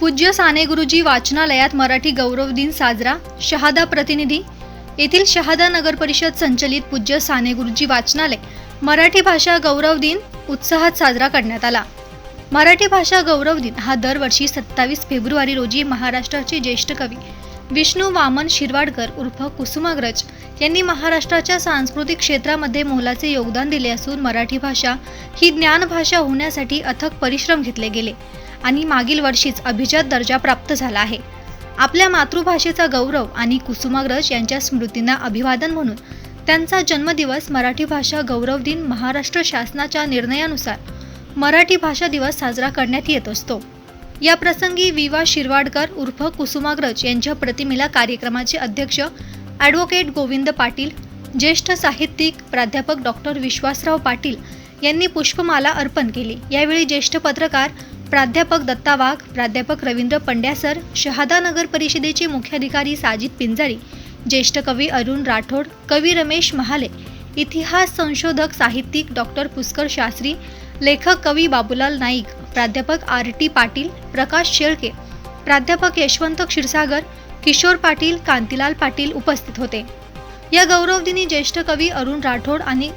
पूज्य साने गुरुजी वाचनालयात मराठी गौरव दिन साजरा शहादा प्रतिनिधी. येथील शहादा नगर परिषद संचलित पूज्य साने गुरुजी वाचनालय मराठी भाषा गौरव दिन उत्साहात साजरा करण्यात आला. मराठी भाषा गौरव दिन हा दरवर्षी सत्तावीस फेब्रुवारी रोजी महाराष्ट्राचे ज्येष्ठ कवी विष्णू वामन शिरवाडकर उर्फ कुसुमाग्रज यांनी महाराष्ट्राच्या सांस्कृतिक क्षेत्रामध्ये मोलाचे योगदान दिले असून मराठी भाषा ही ज्ञानभाषा होण्यासाठी अथक परिश्रम घेतले गेले. आणि मागील वर्षीच अभिजात दर्जा प्राप्त झाला आहे. आपल्या मातृभाषेचा गौरव आणि कुसुमाग्रज यांच्या स्मृतींना अभिवादन म्हणून त्यांचा जन्मदिवस मराठी भाषा गौरव दिन महाराष्ट्र शासनाच्या निर्णयानुसार मराठी भाषा दिवस साजरा करण्यात येत असतो. या प्रसंगी विवा शिरवाडकर उर्फ कुसुमाग्रज यांच्या प्रतिमेला कार्यक्रमाचे अध्यक्ष ॲडव्होकेट गोविंद पाटील ज्येष्ठ साहित्यिक प्राध्यापक डॉक्टर विश्वासराव पाटील यांनी पुष्पमाला अर्पण केली. यावेळी ज्येष्ठ पत्रकार प्राध्यापक दत्ता वाघ प्राध्यापक रवींद्र पंड्यासर शहादा नगर परिषदेचे मुख्याधिकारी साजिद पिंजारी ज्येष्ठ कवी अरुण राठोड कवी रमेश महाले इतिहास संशोधक साहित्यिक डॉक्टर पुष्कर शास्त्री लेखक कवी बाबूलाल नाईक प्राध्यापक आर टी पाटील प्रकाश शेळके प्राध्यापक यशवंत क्षीरसागर किशोर पाटील कांतीलाल पाटील उपस्थित होते. या गौरवदिनी ज्येष्ठ कवी अरुण राठोड आणि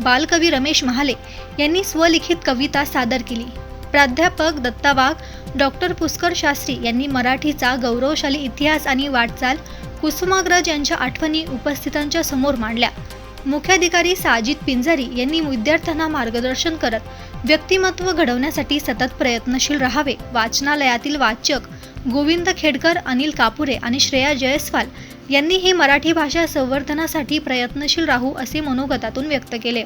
बालकवी रमेश महाले यांनी स्वलिखित कविता सादर केली. प्राध्यापक दत्ता वाघ डॉक्टर पुष्कर शास्त्री यांनी मराठीचा गौरवशाली इतिहास आणि वाटचाल कुसुमाग्रज यांच्या आठवणी उपस्थितांच्या समोर मांडल्या. मुख्याधिकारी साजिद पिंजारी यांनी विद्यार्थ्यांना मार्गदर्शन करत व्यक्तिमत्व घडवण्यासाठी सतत प्रयत्नशील राहावे. वाचनालयातील वाचक गोविंद खेडकर अनिल कापुरे आणि श्रेया जयस्वाल यांनीही मराठी भाषा संवर्धनासाठी प्रयत्नशील राहू असे मनोगतातून व्यक्त केले.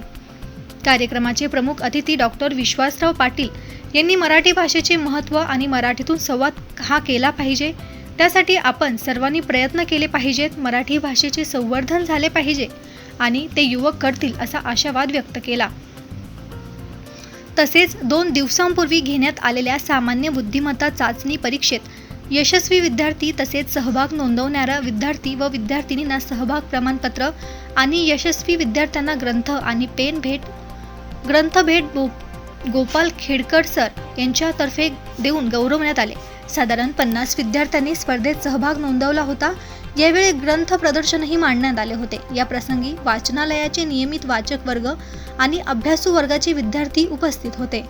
कार्यक्रमाचे प्रमुख अतिथी डॉक्टर विश्वासराव पाटील यांनी मराठी भाषेचे महत्त्व आणि मराठीतून संवाद हा केला पाहिजे. त्यासाठी आपण सर्वांनी प्रयत्न केले पाहिजेत मराठी भाषेचे संवर्धन झाले पाहिजे आणि ते युवक करतील असा आशावाद व्यक्त केला. तसेच दोन दिवसांपूर्वी घेण्यात आलेल्या सामान्य बुद्धिमत्ता चाचणी परीक्षेत यशस्वी विद्यार्थी तसेच सहभाग नोंदवणाऱ्या विद्यार्थी व विद्यार्थिनींना सहभाग प्रमाणपत्र आणि यशस्वी विद्यार्थ्यांना ग्रंथ आणि पेन भेट ग्रंथ भेट गो गोपाल खेडकर सर यांच्यातर्फे देऊन गौरवण्यात आले. साधारण पन्नास विद्यार्थ्यांनी स्पर्धेत सहभाग नोंदवला होता. यावेळी ग्रंथ प्रदर्शनही मांडण्यात आले होते. या प्रसंगी वाचनालयाचे नियमित वाचक वर्ग आणि अभ्यासू वर्गाचे विद्यार्थी उपस्थित होते.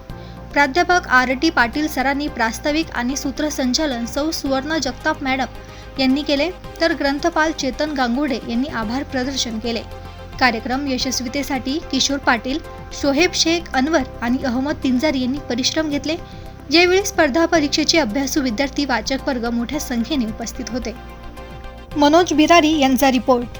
प्राध्यापक आर. टी. पाटील सरांनी प्रास्ताविक आणि सूत्रसंचालन सौ. सुवर्ण जगताप मॅडम यांनी केले तर ग्रंथपाल चेतन गांगुडे यांनी आभार प्रदर्शन केले. कार्यक्रम यशस्वीतेसाठी किशोर पाटील शोहेब शेख अनवर आणि अहमद पिंजारी यांनी परिश्रम घेतले. यावेळी स्पर्धा परीक्षेचे अभ्यासू विद्यार्थी वाचक वर्ग मोठ्या संख्येने उपस्थित होते. मनोज बिरारी यांचा रिपोर्ट.